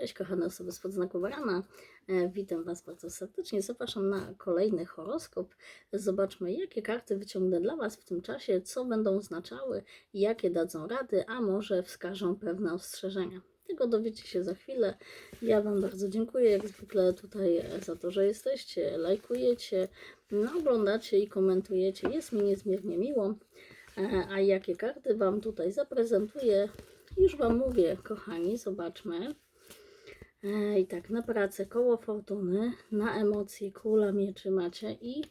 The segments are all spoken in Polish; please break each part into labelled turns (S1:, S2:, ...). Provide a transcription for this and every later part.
S1: Cześć kochane osoby spod znaku Barana. E, Witam Was bardzo serdecznie. Zapraszam na kolejny horoskop. Zobaczmy, jakie karty wyciągnę dla Was w tym czasie, co będą oznaczały, jakie dadzą rady, a może wskażą pewne ostrzeżenia. Tego dowiecie się za chwilę. Ja Wam bardzo dziękuję, jak zwykle tutaj e, za to, że jesteście, lajkujecie, no, oglądacie i komentujecie. Jest mi niezmiernie miło. E, A jakie karty Wam tutaj zaprezentuję, już Wam mówię, kochani, zobaczmy. I tak, na pracę koło fortuny, na emocje króla mieczy macie i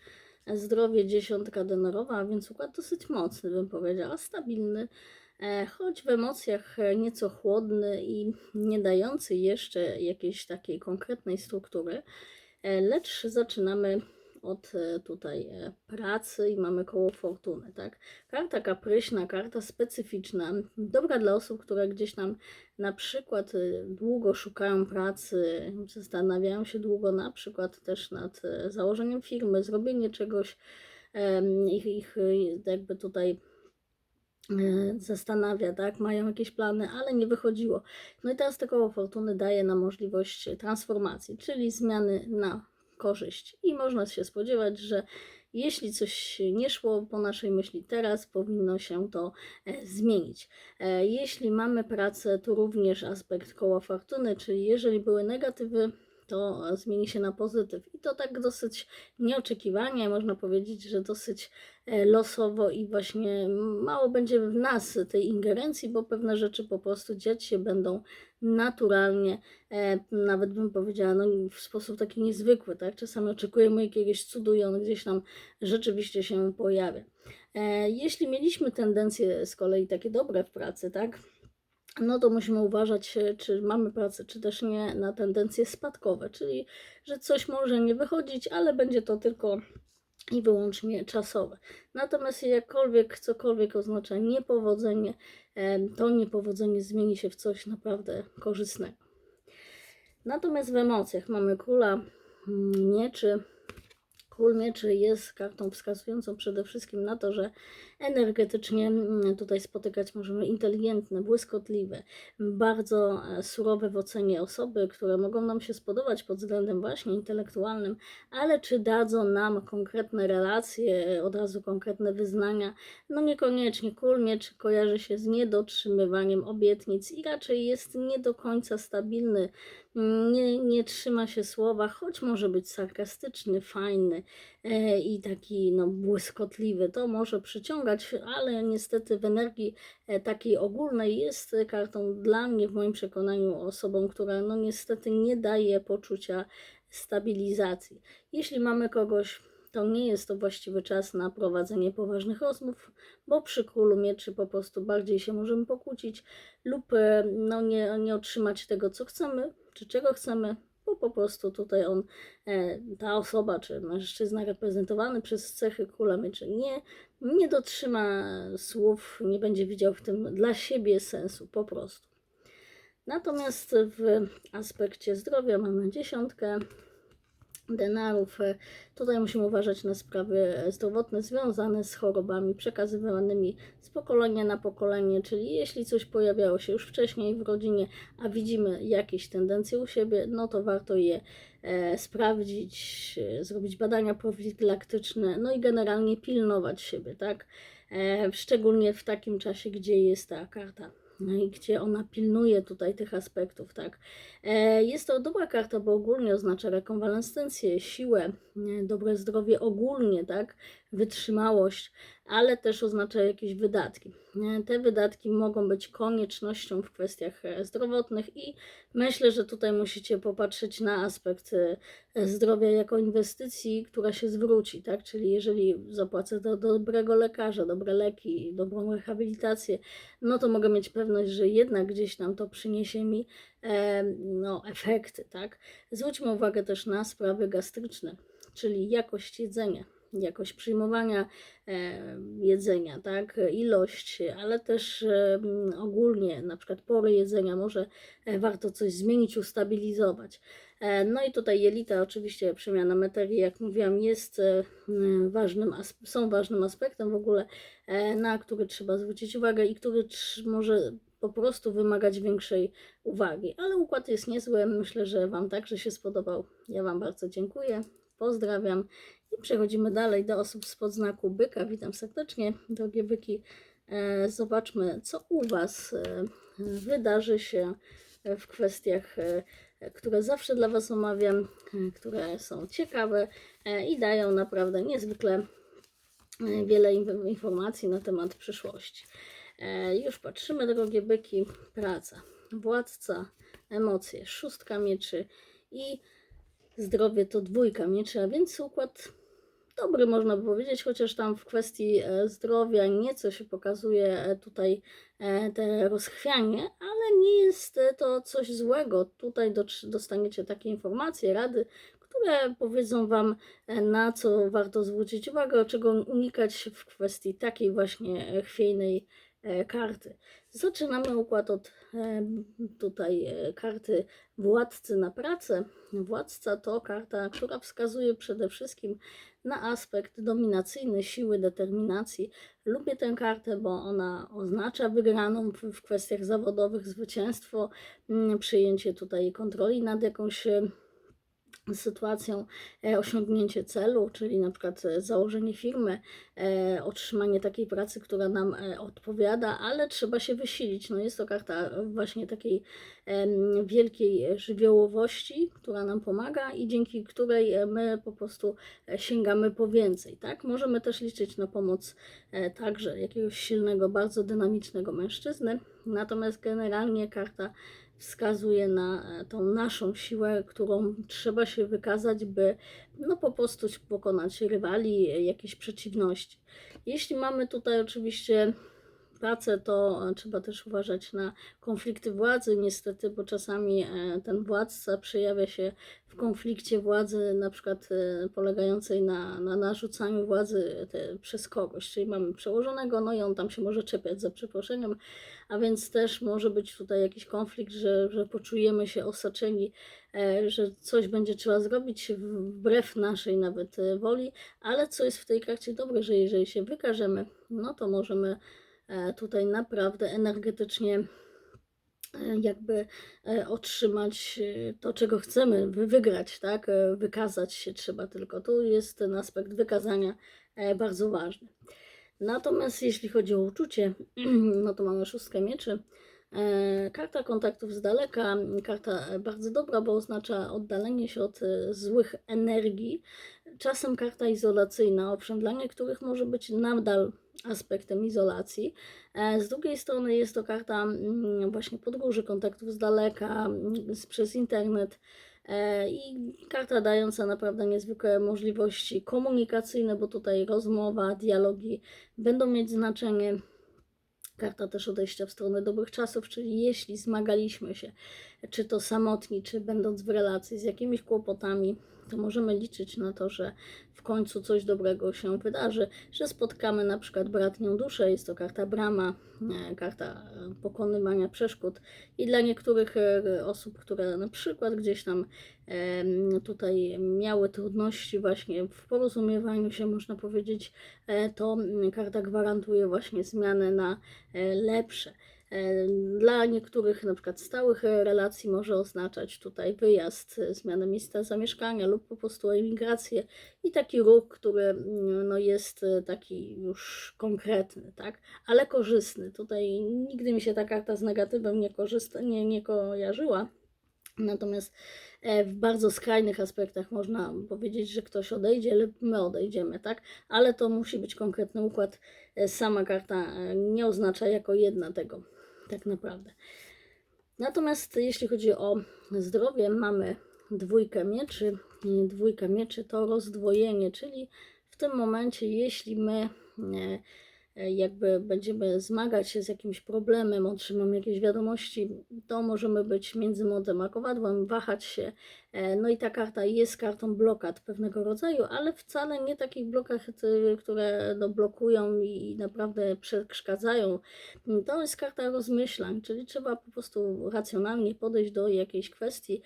S1: zdrowie dziesiątka denorowa, a więc układ dosyć mocny, bym powiedziała, stabilny, e, choć w emocjach nieco chłodny i nie dający jeszcze jakiejś takiej konkretnej struktury, e, lecz zaczynamy od e, tutaj e, pracy i mamy koło fortuny, tak? Karta kapryśna, karta specyficzna, dobra dla osób, które gdzieś tam na przykład y, długo szukają pracy, zastanawiają się długo na przykład też nad e, założeniem firmy, zrobienie czegoś, ich, ich jakby tutaj e, zastanawia, tak, mają jakieś plany, ale nie wychodziło. No i teraz te koło fortuny daje nam możliwość transformacji, czyli zmiany na korzyść. I można się spodziewać, że jeśli coś nie szło po naszej myśli teraz, powinno się to e, zmienić. E, Jeśli mamy pracę, tu również aspekt koła fortuny, czyli jeżeli były negatywy, to zmieni się na pozytyw. I to tak dosyć nieoczekiwanie, można powiedzieć, że dosyć e, losowo i właśnie mało będzie w nas tej ingerencji, bo pewne rzeczy po prostu dziać się będą naturalnie, e, nawet bym powiedziała, no, w sposób taki niezwykły, tak? Czasami oczekujemy jakiegoś cudu i on gdzieś tam rzeczywiście się pojawia. E, jeśli mieliśmy tendencje z kolei takie dobre w pracy, tak? no to musimy uważać, e, czy mamy pracę, czy też nie, na tendencje spadkowe, czyli że coś może nie wychodzić, ale będzie to tylko i wyłącznie czasowe. Natomiast jakkolwiek cokolwiek oznacza niepowodzenie, em, to niepowodzenie zmieni się w coś naprawdę korzystnego. Natomiast w emocjach mamy króla mm, mieczy. Król mieczy jest kartą wskazującą przede wszystkim na to, że energetycznie mm, tutaj spotykać możemy inteligentne, błyskotliwe, bardzo e, surowe w ocenie osoby, które mogą nam się spodobać pod względem właśnie intelektualnym, ale czy dadzą nam konkretne relacje, od razu konkretne wyznania? No niekoniecznie. Król mieczy kojarzy się z niedotrzymywaniem obietnic i raczej jest nie do końca stabilny, nie, nie trzyma się słowa, choć może być sarkastyczny, fajny e, i taki no, błyskotliwy. To może przyciągać, ale niestety w energii e, takiej ogólnej jest kartą dla mnie, w moim przekonaniu, osobą, która no niestety nie daje poczucia stabilizacji. Jeśli mamy kogoś to nie jest to właściwy czas na prowadzenie poważnych rozmów, bo przy królu mieczy po prostu bardziej się możemy pokłócić lub e, no, nie, nie otrzymać tego, co chcemy, czy czego chcemy, bo po prostu tutaj on, e, ta osoba, czy mężczyzna reprezentowany przez cechy króla mieczy nie, nie dotrzyma słów, nie będzie widział w tym dla siebie sensu, po prostu. Natomiast w aspekcie zdrowia mamy dziesiątkę, denarów. E, Tutaj musimy uważać na sprawy zdrowotne związane z chorobami przekazywanymi z pokolenia na pokolenie, czyli jeśli coś pojawiało się już wcześniej w rodzinie, a widzimy jakieś tendencje u siebie, no to warto je e, sprawdzić, e, zrobić badania profilaktyczne, no i generalnie pilnować siebie, tak? E, szczególnie w takim czasie, gdzie jest ta karta gdzie ona pilnuje tutaj tych aspektów, tak. E, Jest to dobra karta, bo ogólnie oznacza rekonwalescencję, siłę, e, dobre zdrowie ogólnie, tak, wytrzymałość, ale też oznacza jakieś wydatki. E, Te wydatki mogą być koniecznością w kwestiach e, zdrowotnych i myślę, że tutaj musicie popatrzeć na aspekt e, zdrowia jako inwestycji, która się zwróci, tak? Czyli jeżeli zapłacę do dobrego lekarza, dobre leki, dobrą rehabilitację, no to mogę mieć pewność, że jednak gdzieś tam to przyniesie mi no, efekty, tak? Zwróćmy uwagę też na sprawy gastryczne, czyli jakość jedzenia jakość przyjmowania e, jedzenia, tak, ilość, ale też e, ogólnie, na przykład pory jedzenia, może e, warto coś zmienić, ustabilizować. No i tutaj jelita, oczywiście przemiana materii, jak mówiłam, jest ważnym, są ważnym aspektem w ogóle, na który trzeba zwrócić uwagę i który może po prostu wymagać większej uwagi. Ale układ jest niezły. Myślę, że Wam także się spodobał. Ja Wam bardzo dziękuję. Pozdrawiam i przechodzimy dalej do osób z podznaku byka. Witam serdecznie, drogie byki. E, Zobaczmy, co u Was e, wydarzy się w kwestiach, e, które zawsze dla Was omawiam, które są ciekawe i dają naprawdę niezwykle wiele in- informacji na temat przyszłości. Już patrzymy, drogie byki, praca, władca, emocje, szóstka mieczy i zdrowie to dwójka mieczy, więc układ dobry, można by powiedzieć, chociaż tam w kwestii e, zdrowia nieco się pokazuje e, tutaj e, te rozchwianie, ale nie jest to coś złego. Tutaj dostaniecie takie informacje, rady, które powiedzą Wam, na co warto zwrócić uwagę, czego unikać w kwestii takiej właśnie chwiejnej karty. Zaczynamy układ od e, tutaj e, karty władcy na pracę. Władca to karta, która wskazuje przede wszystkim na aspekt dominacyjny siły determinacji. Lubię tę kartę, bo ona oznacza wygraną w, kwestiach zawodowych, zwycięstwo, mm, przyjęcie tutaj kontroli nad jakąś e, sytuacją, e, osiągnięcie celu, czyli na przykład e, założenie firmy, e, otrzymanie takiej pracy, która nam odpowiada, ale trzeba się wysilić. No jest to karta właśnie takiej wielkiej żywiołowości, która nam pomaga i dzięki której my po prostu sięgamy po więcej, tak? Możemy też liczyć na pomoc także jakiegoś silnego, bardzo dynamicznego mężczyzny, natomiast generalnie karta wskazuje na e, tą naszą siłę, którą trzeba się wykazać, by no po prostu pokonać rywali, e, jakieś przeciwności. Jeśli mamy tutaj oczywiście pracę, to e, trzeba też uważać na konflikty władzy, niestety, bo czasami e, ten władca przejawia się w konflikcie władzy, na przykład e, polegającej na, na narzucaniu władzy te, przez kogoś, czyli mamy przełożonego, no i on tam się może czepiać za przeproszeniem, a więc też może być tutaj jakiś konflikt, że, że poczujemy się osaczeni, że coś będzie trzeba zrobić wbrew naszej nawet woli, ale co jest w tej karcie dobre, że jeżeli się wykażemy, no to możemy tutaj naprawdę energetycznie e, jakby e, otrzymać e, to, czego chcemy, wy- wygrać, tak? E, Wykazać się trzeba tylko. Tu jest ten aspekt wykazania e, bardzo ważny. Natomiast jeśli chodzi o uczucie, no to mamy szóstkę mieczy. E, Karta kontaktów z daleka, karta e, bardzo dobra, bo oznacza oddalenie się od e, złych energii. Czasem karta izolacyjna, owszem, dla niektórych może być nadal aspektem izolacji. E, Z drugiej strony jest to karta mm, właśnie podróży, kontaktów z daleka, mm, przez internet. E, I karta dająca naprawdę niezwykłe możliwości komunikacyjne, bo tutaj rozmowa, dialogi będą mieć znaczenie. Karta też odejścia w stronę dobrych czasów, czyli jeśli zmagaliśmy się, czy to samotni, czy będąc w relacji z jakimiś kłopotami, to możemy liczyć na to, że w końcu coś dobrego się wydarzy, że spotkamy na przykład bratnią duszę, jest to karta brama, e, karta e, pokonywania przeszkód i dla niektórych e, osób, które na przykład gdzieś tam tutaj miały trudności właśnie w porozumiewaniu się, można powiedzieć, to karta gwarantuje właśnie zmianę na lepsze. Dla niektórych na przykład stałych relacji może oznaczać tutaj wyjazd, e, zmianę miejsca zamieszkania lub po prostu emigrację i taki ruch, który mm, no, jest e, taki już konkretny, tak, ale korzystny. Tutaj nigdy mi się ta karta z negatywem nie, korzysta, nie, nie kojarzyła. Natomiast e, w bardzo skrajnych aspektach można powiedzieć, że ktoś odejdzie lub my odejdziemy, tak? Ale to musi być konkretny układ. Sama karta nie oznacza jako jedna tego, tak naprawdę. Natomiast jeśli chodzi o zdrowie, mamy dwójkę mieczy. Dwójka mieczy to rozdwojenie, czyli w tym momencie, jeśli my e, jakby będziemy zmagać się z jakimś problemem, otrzymamy jakieś wiadomości, to możemy być między młodem a kowadłem, wahać się. E, No i ta karta jest kartą blokad pewnego rodzaju, ale wcale nie takich blokad, y, które no, blokują i naprawdę przeszkadzają. To jest karta rozmyślań, czyli trzeba po prostu racjonalnie podejść do jakiejś kwestii.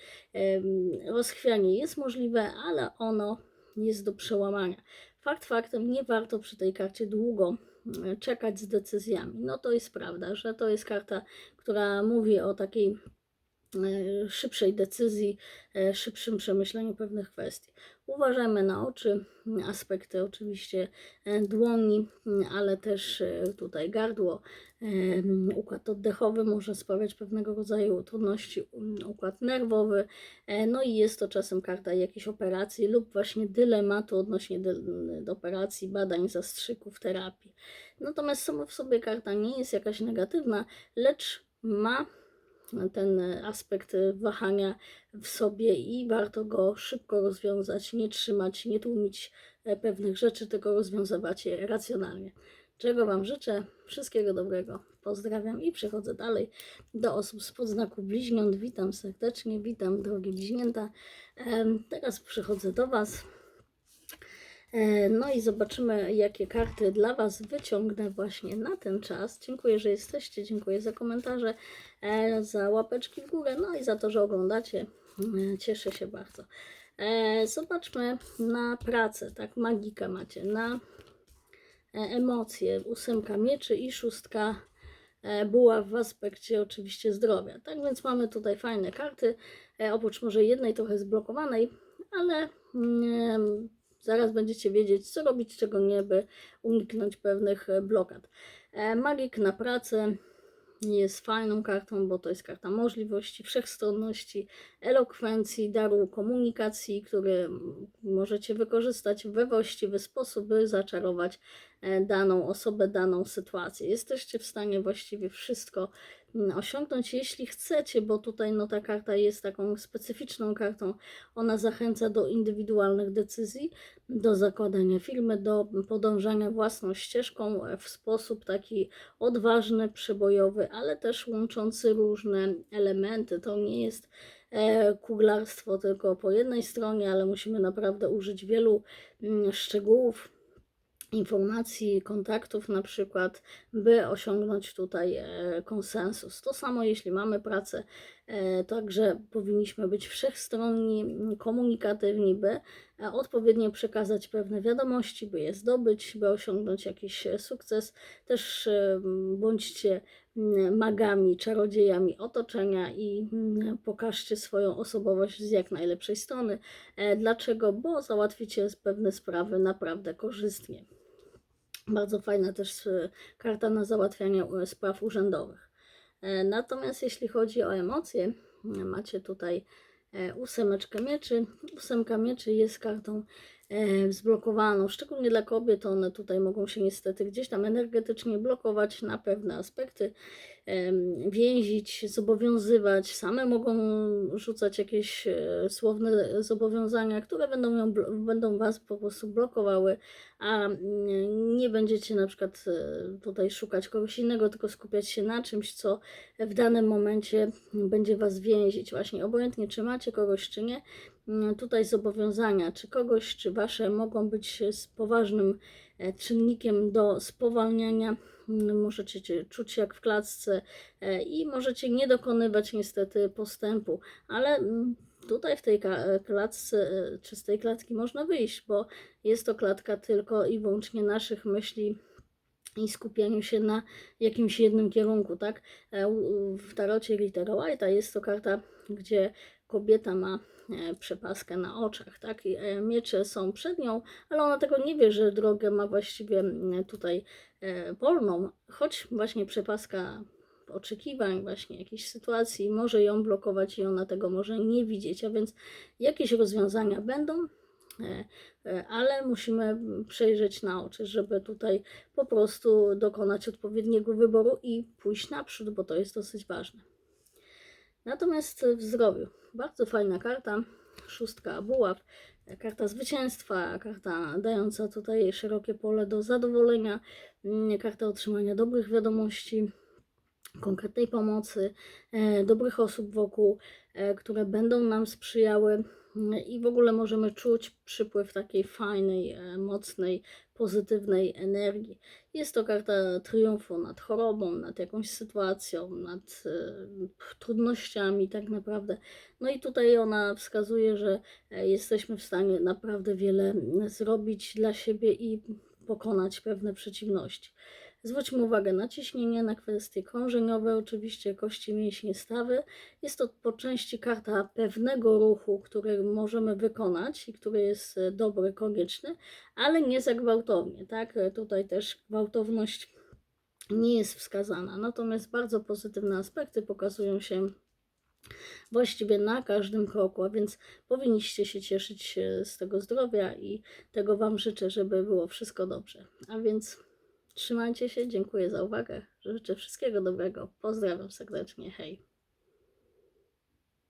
S1: Rozchwianie jest możliwe, ale ono jest do przełamania. Fakt faktem, nie warto przy tej karcie długo czekać z decyzjami. No to jest prawda, że to jest karta, która mówi o takiej e, szybszej decyzji, e, szybszym przemyśleniu pewnych kwestii. Uważajmy na oczy, aspekty oczywiście e, dłoni, ale też e, tutaj gardło, e, układ oddechowy może sprawiać pewnego rodzaju trudności, m, układ nerwowy, no i jest to czasem karta jakiejś operacji lub właśnie dylematu odnośnie do operacji, badań, zastrzyków, terapii. Natomiast sama w sobie karta nie jest jakaś negatywna, lecz ma ten aspekt wahania w sobie i warto go szybko rozwiązać, nie trzymać, nie tłumić e, pewnych rzeczy, tylko rozwiązywać je racjonalnie. Czego Wam życzę, wszystkiego dobrego. Pozdrawiam i przechodzę dalej do osób z podznaku bliźniąt. Witam serdecznie, witam drogie bliźnięta. Teraz przychodzę do Was. E, No i zobaczymy, jakie karty dla Was wyciągnę właśnie na ten czas. Dziękuję, że jesteście, dziękuję za komentarze, e, za łapeczki w górę, no i za to, że oglądacie. E, Cieszę się bardzo. Zobaczmy na pracę, tak, magika macie, na emocje, ósemka mieczy i szóstka buław w aspekcie oczywiście zdrowia. Tak więc mamy tutaj fajne karty, oprócz może jednej trochę zblokowanej, ale mm, zaraz będziecie wiedzieć, co robić, czego nie, by uniknąć pewnych e, blokad. E, Magik na pracę jest fajną kartą, bo to jest karta możliwości, wszechstronności, elokwencji, daru komunikacji, który możecie wykorzystać we właściwy sposób, by zaczarować daną osobę, daną sytuację. Jesteście w stanie właściwie wszystko mm, osiągnąć, jeśli chcecie, bo tutaj no, ta karta jest taką specyficzną kartą. Ona zachęca do indywidualnych decyzji, do zakładania firmy, do podążania własną ścieżką e, w sposób taki odważny, przebojowy, ale też łączący różne elementy. To nie jest e, kuglarstwo tylko po jednej stronie, ale musimy naprawdę użyć wielu mm, szczegółów, informacji, kontaktów na przykład, by osiągnąć tutaj e, konsensus. To samo jeśli mamy pracę, e, także powinniśmy być wszechstronni, komunikatywni, by e, odpowiednio przekazać pewne wiadomości, by je zdobyć, by osiągnąć jakiś sukces. Też bądźcie magami, czarodziejami otoczenia i pokażcie swoją osobowość z jak najlepszej strony. Dlaczego? Bo załatwicie pewne sprawy naprawdę korzystnie. Bardzo fajna też e, karta na załatwianie e, spraw urzędowych. E, Natomiast jeśli chodzi o emocje, macie tutaj ósemeczkę mieczy. Ósemka mieczy jest kartą zblokowaną, szczególnie dla kobiet. One tutaj mogą się niestety gdzieś tam energetycznie blokować na pewne aspekty, więzić, zobowiązywać. Same mogą rzucać jakieś e, słowne zobowiązania, które będą, ją, będą Was po prostu blokowały, a mm, nie będziecie na przykład e, tutaj szukać kogoś innego, tylko skupiać się na czymś, co w danym momencie będzie Was więzić. Właśnie obojętnie, czy macie kogoś, czy nie, tutaj zobowiązania, czy kogoś, czy Wasze mogą być z poważnym e, czynnikiem do spowalniania. Mm, Możecie czuć jak w klatce e, i możecie nie dokonywać niestety postępu, ale mm, tutaj w tej klatce, e, czy z tej klatki można wyjść, bo jest to klatka tylko i wyłącznie naszych myśli i skupianiu się na jakimś jednym kierunku, tak? E, W tarocie Rittera White'a jest to karta, gdzie kobieta ma e, przepaskę na oczach, tak? E, miecze są przed nią, ale ona tego nie wie, że drogę ma właściwie mm, tutaj e, wolną, choć właśnie przepaska oczekiwań, właśnie jakiejś sytuacji może ją blokować i ona tego może nie widzieć, a więc jakieś rozwiązania będą, e, e, ale musimy przejrzeć na oczy, żeby tutaj po prostu dokonać odpowiedniego wyboru i pójść naprzód, bo to jest dosyć ważne. Natomiast w zdrowiu, bardzo fajna karta, szóstka buław, karta zwycięstwa, karta dająca tutaj szerokie pole do zadowolenia, mm, karta otrzymania dobrych wiadomości, konkretnej pomocy, e, dobrych osób wokół, e, które będą nam sprzyjały. Mm, i w ogóle możemy czuć przypływ takiej fajnej, e, mocnej, pozytywnej energii. Jest to karta triumfu nad chorobą, nad jakąś sytuacją, nad e, trudnościami tak naprawdę. No i tutaj ona wskazuje, że e, jesteśmy w stanie naprawdę wiele mm, zrobić dla siebie i pokonać pewne przeciwności. Zwróćmy uwagę na ciśnienie, na kwestie krążeniowe, oczywiście kości mięśnie stawy. Jest to po części karta pewnego ruchu, który możemy wykonać i który jest e, dobry, konieczny, ale nie za gwałtownie. Tak? E, Tutaj też gwałtowność nie jest wskazana. Natomiast bardzo pozytywne aspekty pokazują się właściwie na każdym kroku, a więc powinniście się cieszyć e, z tego zdrowia i tego Wam życzę, żeby było wszystko dobrze. A więc trzymajcie się, dziękuję za uwagę, życzę wszystkiego dobrego, pozdrawiam serdecznie, hej.